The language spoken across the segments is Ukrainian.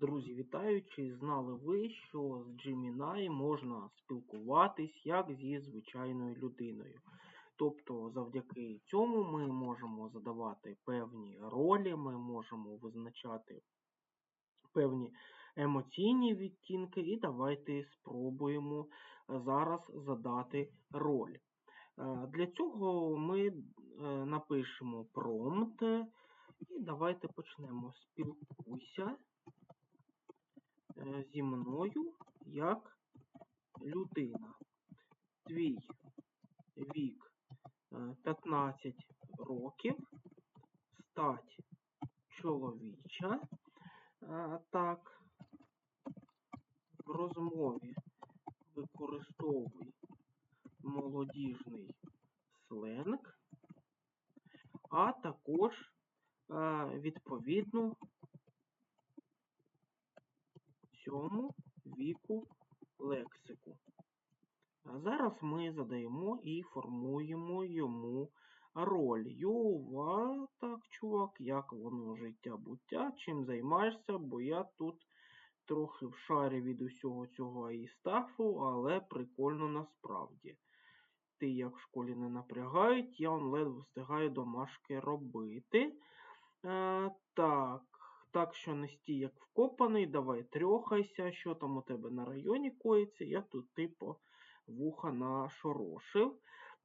Друзі, вітаю! Чи знали ви, що з Gemini можна спілкуватись як зі звичайною людиною? Тобто, завдяки цьому ми можемо задавати певні ролі, ми можемо визначати певні емоційні відтінки, і давайте спробуємо зараз задати роль. Е, Для цього ми е, напишемо промпт і давайте почнемо. Спілкуйся е, зі мною як людина. Твій вік е, 15 років, стать чоловіча. Е, Так, в розмові використовуй молодіжний сленг, а також е, відповідну цьому віку лексику. А зараз ми задаємо і формуємо йому роль. Йова, так, чувак, як воно життя буття, чим займаєшся, бо я тут трохи в шарі від усього цього аїстафу, але прикольно насправді. Ти як в школі не напрягають, я он ледве встигаю домашки робити. Е, так, так що не стій як вкопаний, давай трьохайся, що там у тебе на районі коїться, я тут типу вуха нашорошив.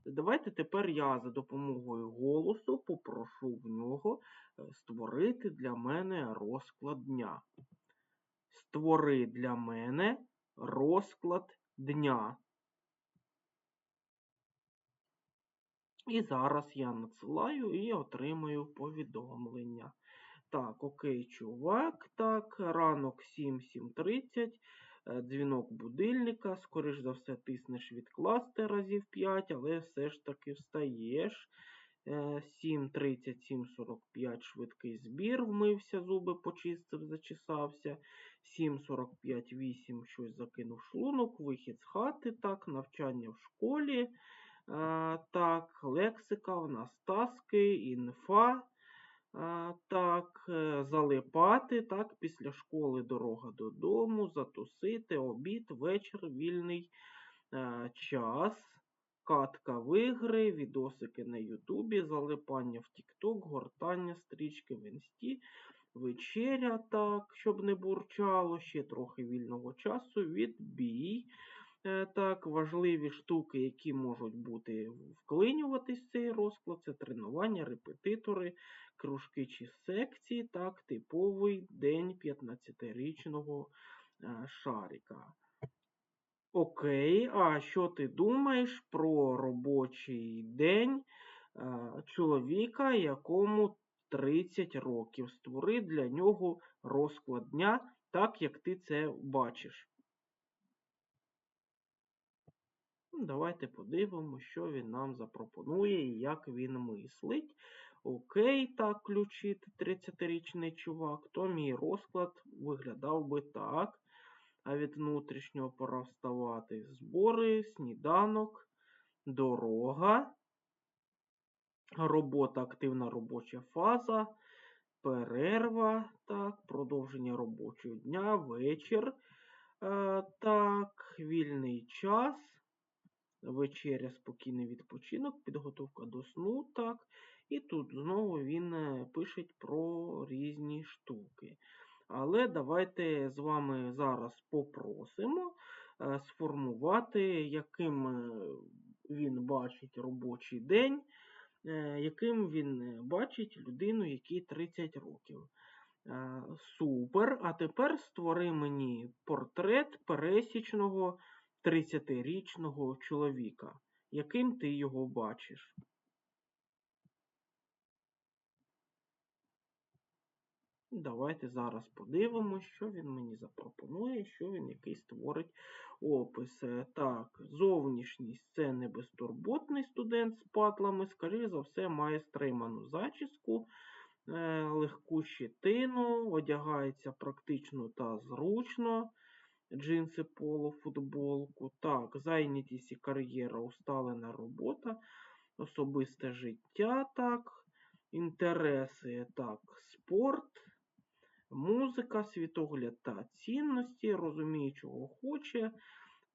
Давайте тепер я за допомогою голосу попрошу в нього е, створити для мене розклад дня. Створи для мене розклад дня. І зараз я надсилаю і отримую повідомлення. Так, окей, чувак. Так, ранок 7-7.30. е, Дзвінок будильника. Скоріш за все, тиснеш відкласти разів 5, але все ж таки встаєш. Е, 7.30, 7.45 швидкий збір, вмився, зуби почистив, зачесався. 7.45, 8 щось закинув шлунок, вихід з хати, так, навчання в школі. Так, лексика в нас таски, інфа. Так, е, залипати, так, після школи дорога додому, затусити, обід, вечір, вільний е, час, катка в ігри, відосики на Ютубі, залипання в Тікток, гортання стрічки в інсті, вечеря, так, щоб не бурчало, ще трохи вільного часу, відбій. Е, Так, важливі штуки, які можуть бути вклинюватись в цей розклад, це тренування, репетитори, кружки чи секції, так, типовий день 15-річного е, шарика. Окей, а що ти думаєш про робочий день е, чоловіка, якому 30 років? Створи для нього розклад дня, так як ти це бачиш. Давайте подивимося, що він нам запропонує і як він мислить. Окей, так, включити 30-річний чувак, то мій розклад виглядав би так. А від внутрішнього пора вставати. Збори, сніданок, дорога, робота, активна робоча фаза, перерва, так, продовження робочого дня, вечір. Е, так, вільний час вечеря, спокійний відпочинок, підготовка до сну, так. І тут знову він е, пише про різні штуки. Але давайте з вами зараз попросимо е, сформувати, яким е, він бачить робочий день, яким він бачить людину, якій 30 років. Супер. А тепер створи мені портрет пересічного 30-річного чоловіка. Яким ти його бачиш? Давайте зараз подивимося, що він мені запропонує, що він який створить опис. Е, Так, зовнішність це не безтурботний студент з патлами, скоріше за все, має стриману зачіску, е, легку щетину, одягається практично та зручно джинси, поло, футболку. Так, зайнятість і кар'єра, усталена робота, особисте життя, так, інтереси, так, спорт, музика, світогляд та цінності, розуміє, чого хоче,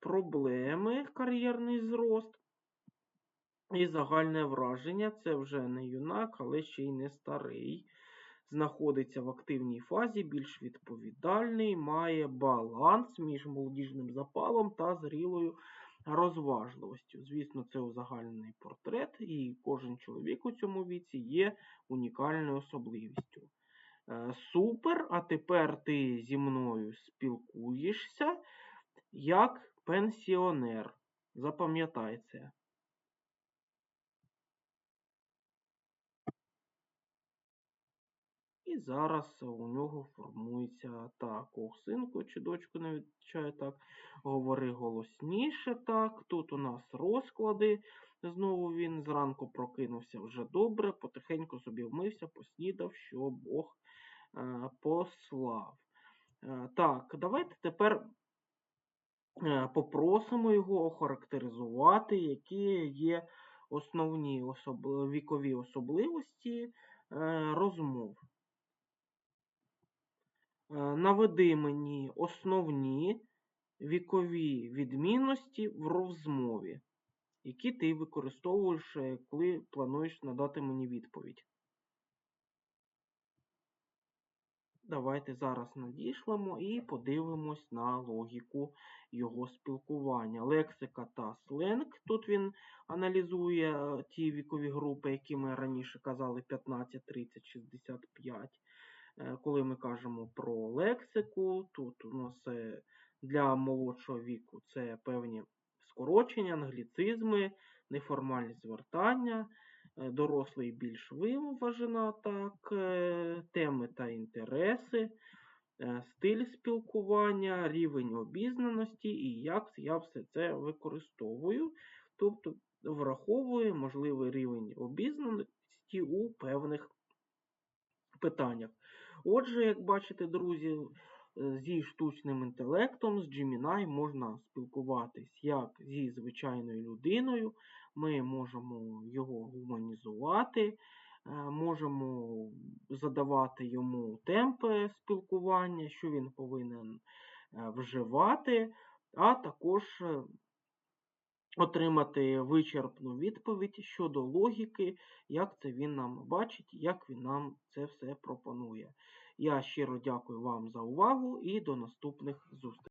проблеми, кар'єрний зрост. І загальне враження це вже не юнак, але ще й не старий. Знаходиться в активній фазі, більш відповідальний, має баланс між молодіжним запалом та зрілою розважливостю. Звісно, це узагальнений портрет, і кожен чоловік у цьому віці є унікальною особливістю. Е, Супер, а тепер ти зі мною спілкуєшся як пенсіонер. Запам'ятай це. І зараз у нього формується так. Ох, синку чи дочку не відчає так. Говори голосніше так. Тут у нас розклади. Знову він зранку прокинувся вже добре, потихеньку собі вмився, поснідав, що Бог е, послав. Е, так, давайте тепер е, попросимо його охарактеризувати, які є основні вікові особливості е, розмов. Е, Наведи мені основні вікові відмінності в розмові, які ти використовуєш, е, коли плануєш надати мені відповідь. Давайте зараз надішлемо і подивимось на логіку його спілкування. Лексика та сленг. Тут він аналізує е, ті вікові групи, які ми раніше казали 15, 30, 65. Е, Коли ми кажемо про лексику, тут у нас е, для молодшого віку це певні скорочення, англіцизми, неформальні звертання, е, дорослий більш виважена, так, теми та інтереси, стиль спілкування, рівень обізнаності і як я все це використовую. Тобто враховую можливий рівень обізнаності у певних питаннях. Отже, як бачите, друзі, е, зі штучним інтелектом, з Gemini можна спілкуватись як зі звичайною людиною. Ми можемо його гуманізувати, е, можемо задавати йому темпи спілкування, що він повинен е, вживати, а також отримати вичерпну відповідь щодо логіки, як це він нам бачить, як він нам це все пропонує. Я щиро дякую вам за увагу і до наступних зустрічей.